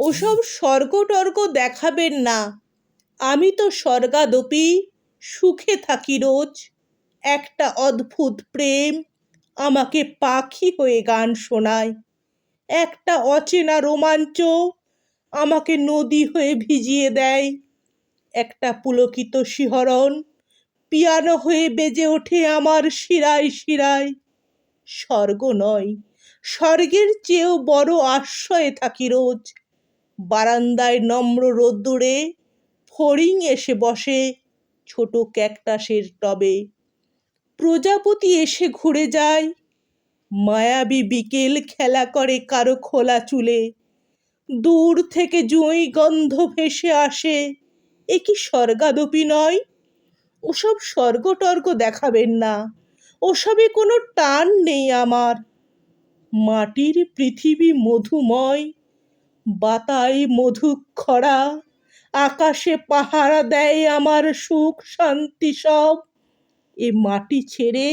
ওসব স্বর্গ টর্গ দেখাবেন না। আমি তো স্বর্গাদপি, সুখে থাকি রোজ। একটা অদ্ভুত প্রেম আমাকে পাখি হয়ে গান শোনায়। একটা অচেনা রোমাঞ্চ আমাকে নদী হয়ে ভিজিয়ে দেয়। একটা পুলকিত শিহরণ পিয়ানো হয়ে বেজে ওঠে আমার শিরায় শিরায়। স্বর্গ নয়, স্বর্গের চেয়েও বড় আশ্রয়ে থাকি রোজ। বারান্দায় নম্র রোদ্দুরে ফড়িং এসে বসে ছোট ক্যাকটাসের টবে। প্রজাপতি এসে ঘুরে যায়, মায়াবী বিকেল খেলা করে কারও খোলা চুলে। দূর থেকে জুঁই গন্ধ ভেসে আসে, এ কি স্বর্গাদপি নয়? ওসব স্বর্গটর্গ দেখাবেন না, ওসবে কোনো টান নেই আমার। মাটির পৃথিবী মধুময় বাতায় মধুক্ষরা আকাশে পাহারা দেয় আমার সুখ শান্তি সব। এ মাটি ছেড়ে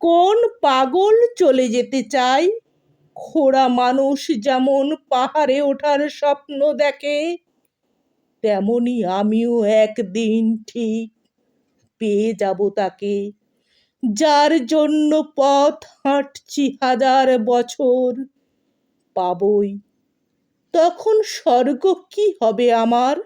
কোন পাগল চলে যেতে চায়? খোড়া মানুষ যেমন পাহাড়ে ওঠার স্বপ্ন দেখে, তেমনি আমিও একদিন ঠিক পেয়ে যাব তাকে। যার জন্য পথ হাঁটছি হাজার বছর, পাবই তখন স্বর্গ কি হবে আমার?